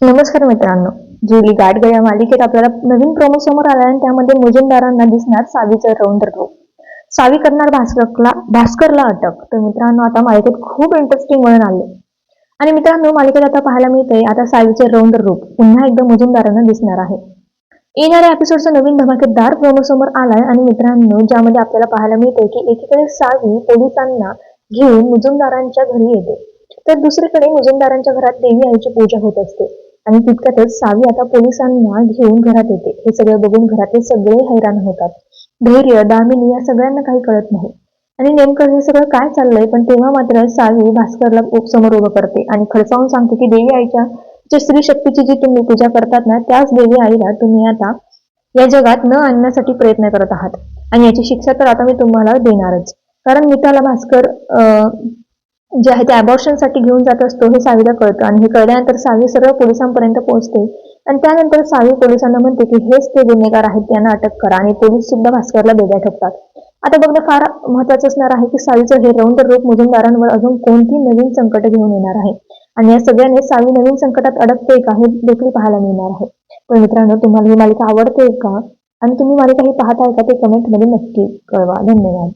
नमस्कार मित्रांनो. जुली गाठ या मालिकेत आपल्याला नवीन प्रोमो समोर आला आणि त्यामध्ये मुजुमदारांना दिसणार सावीचं रौंद्र रूप सावी करणार भास्करला भास्करला अटक. तर मित्रांनो आता मालिकेत खूप इंटरेस्टिंग वळण आले आणि मित्रांनो मालिकेत आता पाहायला मिळते आता सावीचे रौंद्र रूप पुन्हा एकदा मुजुमदारांना दिसणार आहे. येणाऱ्या एपिसोडचा नवीन धमाकेदार प्रोमो समोर आलाय आणि मित्रांनो ज्यामध्ये आपल्याला पाहायला मिळते की एकीकडे सावी पोलिसांना घेऊन मुजुमदारांच्या घरी येते. तर दुसरीकडे मुजुमदारांच्या घरात देवी आईची पूजा होत असते. आणि तितक्यातच सावी आता पोलिसांना घेऊन घरात येते. हे सगळं बघून घरातले सगळे हैराण होतात. धैर्य दामिनी या सगळ्यांना काही कळत नाही. आणि नेमकं हे सगळं काय चाललंय? पण तेव्हा मात्र सावी भास्करला समोर उभं करते आणि खडसावून सांगते की देवी आईच्या जे स्त्री शक्तीची जी तुम्ही पूजा करतात ना त्याच देवी आईला तुम्ही आता या जगात न आणण्यासाठी प्रयत्न करत आहात. आणि याची शिक्षा तर आता मी तुम्हाला देणारच. कारण मिताला भास्कर अं, जे आहे ते अबॉर्शनसाठी साठी घेऊन जात असतो हे सावीला कळतं. आणि हे कळल्यानंतर सावी सरळ पोलिसांपर्यंत पोहोचते. आणि त्यानंतर सावी पोलिसांना म्हणते की हेच ते गुन्हेगार आहेत त्यांना अटक करा. आणि पोलीस सुद्धा भास्करला बेड्या ठोकतात. आता बघणं फार महत्वाचं असणार आहे की सावीचं हे रौंद रूप मुजुमदारांवर अजून कोणती नवीन संकट घेऊन येणार आहे? आणि या सगळ्याने सावी नवीन संकटात अडकते का हे देखील पाहायला मिळणार आहे. पण मित्रांनो तुम्हाला ही मालिका आवडते का? आणि तुम्ही मालिका ही पाहताय का ते कमेंटमध्ये नक्की कळवा. धन्यवाद.